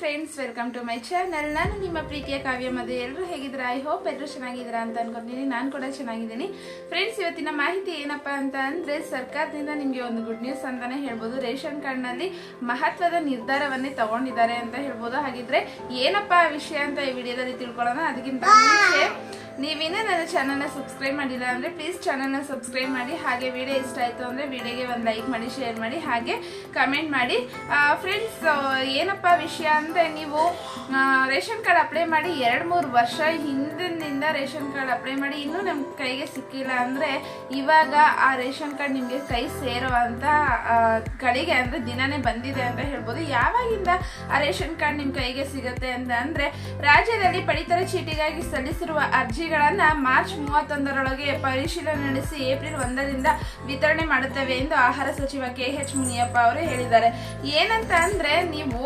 Friends welcome to my channel ನಾನು ನಿಮ್ಮ ಪ್ರೀತಿಯ ಕಾವ್ಯ ಮದುವೆ ಎಲ್ಲರೂ ಹೇಗಿದ್ದೀರಾ? ಐ ಹೋಪ್ ಎಲ್ಲರೂ ಚೆನ್ನಾಗಿದ್ದೀರಾ ಅಂತ ಅನ್ಕೊಂತೀನಿ ನಾನು ಕೂಡ ಚೆನ್ನಾಗಿದ್ದೀನಿ. ಫ್ರೆಂಡ್ಸ್ ಇವತ್ತಿನ ಮಾಹಿತಿ ಏನಪ್ಪ ಅಂತ ಅಂದರೆ, ಸರ್ಕಾರದಿಂದ ನಿಮಗೆ ಒಂದು ಗುಡ್ ನ್ಯೂಸ್ ಅಂತಾನೆ ಹೇಳ್ಬೋದು. ರೇಷನ್ ಕಾರ್ಡ್ನಲ್ಲಿ ಮಹತ್ವದ ನಿರ್ಧಾರವನ್ನೇ ತಗೊಂಡಿದ್ದಾರೆ ಅಂತ ಹೇಳ್ಬೋದು. ಹಾಗಿದ್ರೆ ಏನಪ್ಪಾ ವಿಷಯ ಅಂತ ಈ ವಿಡಿಯೋದಲ್ಲಿ ತಿಳ್ಕೊಳ್ಳೋಣ. ಅದಕ್ಕಿಂತ ಮುಂಚೆ ನೀವೇನೇ ನನ್ನ ಚಾನಲ್ನ ಸಬ್ಸ್ಕ್ರೈಬ್ ಮಾಡಿಲ್ಲ ಅಂದರೆ ಪ್ಲೀಸ್ ಚಾನಲ್ನ ಸಬ್ಸ್ಕ್ರೈಬ್ ಮಾಡಿ, ಹಾಗೆ ವಿಡಿಯೋ ಇಷ್ಟ ಆಯಿತು ಅಂದರೆ ವಿಡಿಯೋಗೆ ಒಂದು ಲೈಕ್ ಮಾಡಿ ಶೇರ್ ಮಾಡಿ, ಹಾಗೆ ಕಮೆಂಟ್ ಮಾಡಿ. ಫ್ರೆಂಡ್ಸ್ ಏನಪ್ಪ ವಿಷಯ ಅಂದರೆ ನೀವು ರೇಷನ್ ಕಾರ್ಡ್ ಅಪ್ಲೈ ಮಾಡಿ ಎರಡು ಮೂರು ವರ್ಷ ಹಿಂದಿನಿಂದ ರೇಷನ್ ಕಾರ್ಡ್ ಅಪ್ಲೈ ಮಾಡಿ, ಇನ್ನೂ ನಮ್ಮ ಕೈಗೆ ಸಿಕ್ಕಿಲ್ಲ ಅಂದರೆ ಇವಾಗ ಆ ರೇಷನ್ ಕಾರ್ಡ್ ನಿಮಗೆ ಕೈ ಸೇರುವಂಥ ಗಳಿಗೆ ಅಂದರೆ ದಿನನೇ ಬಂದಿದೆ ಅಂತ ಹೇಳ್ಬೋದು. ಯಾವಾಗಿಂದ ಆ ರೇಷನ್ ಕಾರ್ಡ್ ನಿಮ್ಮ ಕೈಗೆ ಸಿಗುತ್ತೆ ಅಂತ ಅಂದರೆ ರಾಜ್ಯದಲ್ಲಿ ಪಡಿತರ ಚೀಟಿಗಾಗಿ ಸಲ್ಲಿಸಿರುವ ಅರ್ಜಿಗಳನ್ನ ಮಾರ್ಚ್ ಮೂವತ್ತೊಂದರೊಳಗೆ ಪರಿಶೀಲನೆ ನಡೆಸಿ ಏಪ್ರಿಲ್ ಒಂದರಿಂದ ವಿತರಣೆ ಮಾಡುತ್ತೇವೆ ಎಂದು ಆಹಾರ ಸಚಿವ ಕೆ ಎಚ್ ಮುನಿಯಪ್ಪ ಅವರು ಹೇಳಿದ್ದಾರೆ. ಏನಂತ ಅಂದ್ರೆ ನೀವು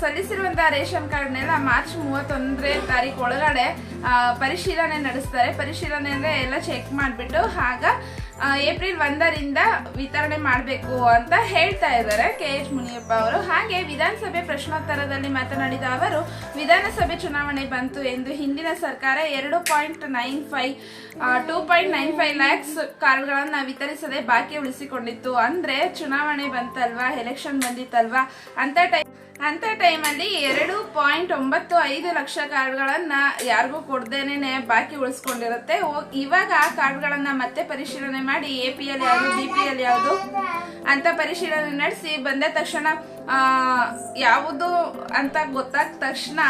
ಸಲ್ಲಿಸಿರುವಂತಹ ರೇಷನ್ ಕಾರ್ಡ್ನೆಲ್ಲ ಮಾರ್ಚ್ ಮೂವತ್ತೊಂದನೇ ತಾರೀಕು ಒಳಗಡೆ ಪರಿಶೀಲನೆ ನಡೆಸ್ತಾರೆ. ಪರಿಶೀಲನೆ ಅಂದ್ರೆ ಎಲ್ಲ ಚೆಕ್ ಮಾಡಿಬಿಟ್ಟು, ಆಗ ಏಪ್ರಿಲ್ ಒಂದರಿಂದ ವಿತರಣೆ ಮಾಡಬೇಕು ಅಂತ ಹೇಳ್ತಾ ಇದ್ದಾರೆ ಕೆ ಎಚ್ ಮುನಿಯಪ್ಪ ಅವರು. ಹಾಗೆ ವಿಧಾನಸಭೆ ಪ್ರಶ್ನೋತ್ತರದಲ್ಲಿ ಮಾತನಾಡಿದ ಅವರು, ವಿಧಾನಸಭೆ ಚುನಾವಣೆ ಬಂತು ಎಂದು ಹಿಂದಿನ ಸರ್ಕಾರ ಎರಡು point nine five two point nine five lakhs ಕಾರ್ಡ್ಗಳನ್ನು ವಿತರಿಸದೆ ಬಾಕಿ ಉಳಿಸಿಕೊಂಡಿತ್ತು. ಅಂದರೆ ಚುನಾವಣೆ ಬಂತಲ್ವಾ, ಎಲೆಕ್ಷನ್ ಬಂದಿತ್ತಲ್ವಾ ಅಂತ ಟೈಮ್ ಅಂತ ಟೈಮಲ್ಲಿ ಎರಡು ಪಾಯಿಂಟ್ ಒಂಬತ್ತು ಐದು ಲಕ್ಷ ಕಾರ್ಡ್ಗಳನ್ನ ಯಾರಿಗೂ ಕೊಡ್ದೇನೆ ಬಾಕಿ ಉಳಿಸ್ಕೊಂಡಿರುತ್ತೆ. ಇವಾಗ ಆ ಕಾರ್ಡ್ಗಳನ್ನ ಮತ್ತೆ ಪರಿಶೀಲನೆ ಮಾಡಿ ಎ ಪಿ ಎಲ್ ಯಾವುದು, ಬಿ ಪಿ ಎಲ್ ಯಾವುದು ಅಂತ ಪರಿಶೀಲನೆ ನಡೆಸಿ ಬಂದ ತಕ್ಷಣ ಯಾವುದು ಅಂತ ಗೊತ್ತಾದ ತಕ್ಷಣ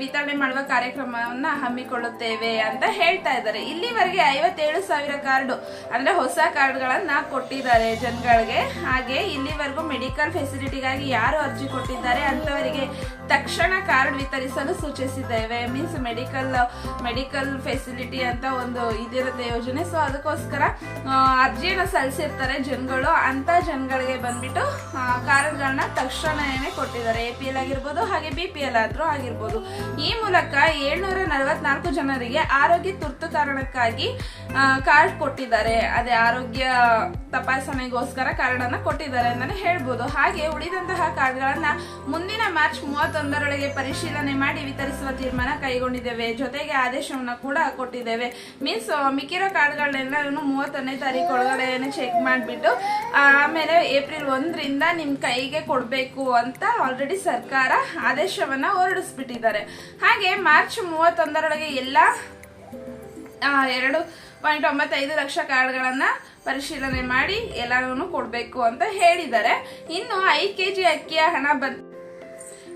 ವಿತರಣೆ ಮಾಡುವ ಕಾರ್ಯಕ್ರಮವನ್ನ ಹಮ್ಮಿಕೊಳ್ಳುತ್ತೇವೆ ಅಂತ ಹೇಳ್ತಾ ಇದ್ದಾರೆ. ಇಲ್ಲಿವರೆಗೆ ಐವತ್ತೇಳು ಸಾವಿರ ಕಾರ್ಡು ಅಂದ್ರೆ ಹೊಸ ಕಾರ್ಡ್ಗಳನ್ನು ಕೊಟ್ಟಿದ್ದಾರೆ ಜನಗಳಿಗೆ. ಹಾಗೆ ಇಲ್ಲಿವರೆಗೂ ಮೆಡಿಕಲ್ ಫೆಸಿಲಿಟಿಗಾಗಿ ಯಾರು ಅರ್ಜಿ ಕೊಟ್ಟಿದ್ದಾರೆ ಅಂತವರಿಗೆ ತಕ್ಷಣ ಕಾರ್ಡ್ ವಿತರಿಸಲು ಸೂಚಿಸಿದ್ದೇವೆ. ಮೀನ್ಸ್ ಮೆಡಿಕಲ್ ಮೆಡಿಕಲ್ ಫೆಸಿಲಿಟಿ ಅಂತ ಒಂದು ಇದಿರುತ್ತೆ ಯೋಜನೆ. ಸೊ ಅದಕ್ಕೋಸ್ಕರ ಅರ್ಜಿಯನ್ನು ಸಲ್ಲಿಸಿರ್ತಾರೆ ಜನಗಳು. ಅಂತ ಜನಗಳಿಗೆ ಬಂದ್ಬಿಟ್ಟು ಕಾರ್ಡ್ಗಳನ್ನ ಕಾರ್ಡ್ಗಳನ್ನ ತಕ್ಷಣನೇ ಕೊಟ್ಟಿದ್ದಾರೆ. ಎ ಪಿ ಎಲ್ ಆಗಿರ್ಬೋದು, ಹಾಗೆ ಬಿ ಪಿ ಎಲ್ ಆದರೂ ಆಗಿರ್ಬೋದು. ಈ ಮೂಲಕ ಏಳ್ನೂರ ನಲವತ್ನಾಲ್ಕು ಜನರಿಗೆ ಆರೋಗ್ಯ ತುರ್ತು ಕಾರಣಕ್ಕಾಗಿ ಕಾರ್ಡ್ ಕೊಟ್ಟಿದ್ದಾರೆ. ಅದೇ ಆರೋಗ್ಯ ತಪಾಸಣೆಗೋಸ್ಕರ ಕಾರ್ಡನ್ನು ಕೊಟ್ಟಿದ್ದಾರೆ ಅಂತಲೇ ಹೇಳ್ಬೋದು. ಹಾಗೆ ಉಳಿದಂತಹ ಕಾರ್ಡ್ಗಳನ್ನು ಮುಂದಿನ ಮಾರ್ಚ್ ಮೂವತ್ತೊಂದರೊಳಗೆ ಪರಿಶೀಲನೆ ಮಾಡಿ ವಿತರಿಸುವ ತೀರ್ಮಾನ ಕೈಗೊಂಡಿದ್ದೇವೆ. ಜೊತೆಗೆ ಆದೇಶವನ್ನು ಕೂಡ ಕೊಟ್ಟಿದ್ದೇವೆ. ಮೀನ್ಸ್ ಮಿಕ್ಕಿರೋ ಕಾರ್ಡ್ಗಳನ್ನೆಲ್ಲರೂ ಮೂವತ್ತೊಂದನೇ ತಾರೀಕು ಒಳಗಡೆ ಚೆಕ್ ಮಾಡಿಬಿಟ್ಟು ಆಮೇಲೆ ಏಪ್ರಿಲ್ ಒಂದರಿಂದ ನಿಮ್ಮ ಕೈಗೆ ಕೊಡಬೇಕು ಅಂತ ಆಲ್ರೆಡಿ ಸರ್ಕಾರ ಆದೇಶವನ್ನ ಹೊರಡಿಸ್ಬಿಟ್ಟಿದ್ದಾರೆ. ಹಾಗೆ ಮಾರ್ಚ್ ಮೂವತ್ತೊಂದರೊಳಗೆ ಎಲ್ಲ ಎರಡು ಪಾಯಿಂಟ್ ಒಂಬತ್ತೈದು ಲಕ್ಷ ಕಾರ್ಡ್ಗಳನ್ನು ಪರಿಶೀಲನೆ ಮಾಡಿ ಎಲ್ಲಾನು ಕೊಡಬೇಕು ಅಂತ ಹೇಳಿದ್ದಾರೆ. ಇನ್ನು ಐದು ಕೆಜಿ ಅಕ್ಕಿಯ ಹಣ ಬಂದ್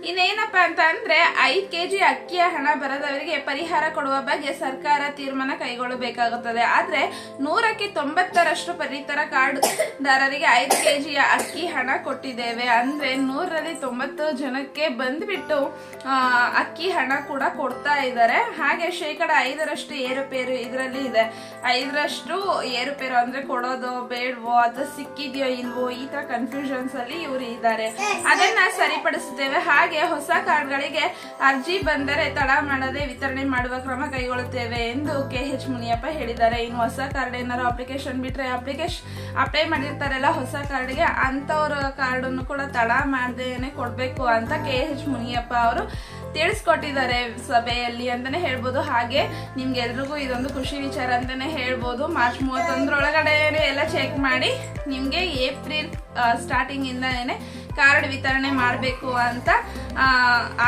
ಇನ್ನೇನಪ್ಪ ಅಂತ ಅಂದ್ರೆ ಐದು ಕೆಜಿ ಅಕ್ಕಿಯ ಹಣ ಬರದವರಿಗೆ ಪರಿಹಾರ ಕೊಡುವ ಬಗ್ಗೆ ಸರ್ಕಾರ ತೀರ್ಮಾನ ಕೈಗೊಳ್ಳಬೇಕಾಗುತ್ತದೆ. ಆದ್ರೆ ನೂರಕ್ಕೆ ತೊಂಬತ್ತರಷ್ಟು ಪರಿತರ ಕಾರ್ಡ್ ದಾರರಿಗೆ ಐದು ಕೆಜಿಯ ಅಕ್ಕಿ ಹಣ ಕೊಟ್ಟಿದ್ದೇವೆ. ಅಂದ್ರೆ ನೂರರಲ್ಲಿ ತೊಂಬತ್ತು ಜನಕ್ಕೆ ಬಂದ್ಬಿಟ್ಟು ಅಕ್ಕಿ ಹಣ ಕೂಡ ಕೊಡ್ತಾ ಇದ್ದಾರೆ. ಹಾಗೆ ಶೇಕಡ ಐದರಷ್ಟು ಏರುಪೇರು ಇದರಲ್ಲಿ ಇದೆ. ಐದರಷ್ಟು ಏರುಪೇರು ಅಂದ್ರೆ ಕೊಡೋದು, ಬೇಡವೋ, ಅಥವಾ ಸಿಕ್ಕಿದ್ಯೋ, ಇಲ್ವೋ, ಈ ತರ ಕನ್ಫ್ಯೂಷನ್ಸ್ ಅಲ್ಲಿ ಇವರು ಇದ್ದಾರೆ. ಅದನ್ನ ಸರಿಪಡಿಸುತ್ತೇವೆ. ಹಾಗೆ ಹೊಸ ಕಾರ್ಡ್ಗಳಿಗೆ ಅರ್ಜಿ ಬಂದರೆ ತಡ ಮಾಡದೆ ವಿತರಣೆ ಮಾಡುವ ಕ್ರಮ ಕೈಗೊಳ್ಳುತ್ತೇವೆ ಎಂದು ಕೆ ಎಚ್ ಮುನಿಯಪ್ಪ ಹೇಳಿದ್ದಾರೆ. ಇನ್ನು ಹೊಸ ಕಾರ್ಡ್ ಏನಾರು ಅಪ್ಲಿಕೇಶನ್ ಬಿಟ್ರೆ ಅಪ್ಲಿಕೇಶನ್ ಅಪ್ಲೈ ಮಾಡಿರ್ತಾರಲ್ಲ, ಹೊಸ ಕಾರ್ಡ್ಗೆ ಅಂಥವ್ರ ಕಾರ್ಡನ್ನು ಕೂಡ ತಡ ಮಾಡದೇನೆ ಕೊಡ್ಬೇಕು ಅಂತ ಕೆ ಎಚ್ ಮುನಿಯಪ್ಪ ಅವರು ತಿಳಿಸ್ಕೊಟ್ಟಿದ್ದಾರೆ ಸಭೆಯಲ್ಲಿ ಅಂತಾನೆ ಹೇಳ್ಬೋದು. ಹಾಗೆ ನಿಮ್ಗೆ ಎಲ್ರಿಗೂ ಇದೊಂದು ಖುಷಿ ವಿಚಾರ ಅಂತಾನೆ ಹೇಳ್ಬೋದು. ಮಾರ್ಚ್ ಮೂವತ್ತೊಂದರೊಳಗಡೆ ಎಲ್ಲ ಚೆಕ್ ಮಾಡಿ ನಿಮ್ಗೆ ಏಪ್ರಿಲ್ ಸ್ಟಾರ್ಟಿಂಗ್ ಇಂದನೇ ಕಾರ್ಡ್ ವಿತರಣೆ ಮಾಡಬೇಕು ಅಂತ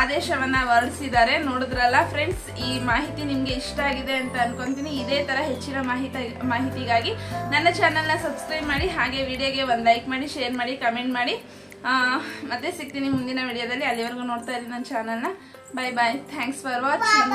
ಆದೇಶವನ್ನ ಹೊರಡಿಸಿದ್ದಾರೆ. ನೋಡಿದ್ರಲ್ಲ ಫ್ರೆಂಡ್ಸ್ ಈ ಮಾಹಿತಿ ನಿಮ್ಗೆ ಇಷ್ಟ ಆಗಿದೆ ಅಂತ ಅನ್ಕೊಂತೀನಿ. ಇದೇ ತರ ಹೆಚ್ಚಿನ ಮಾಹಿತಿ, ಮಾಹಿತಿಗಾಗಿ ನನ್ನ ಚಾನೆಲ್ನ ಸಬ್ಸ್ಕ್ರೈಬ್ ಮಾಡಿ, ಹಾಗೆ ವಿಡಿಯೋಗೆ ಒಂದು ಲೈಕ್ ಮಾಡಿ ಶೇರ್ ಮಾಡಿ ಕಮೆಂಟ್ ಮಾಡಿ. ಮತ್ತೆ ಸಿಗ್ತೀನಿ ಮುಂದಿನ ವಿಡಿಯೋದಲ್ಲಿ. ಅಲ್ಲಿವರೆಗೂ ನೋಡ್ತಾ ಇದ್ದೀನಿ ನನ್ನ ಚಾನಲ್ನ bye bye thanks for watching.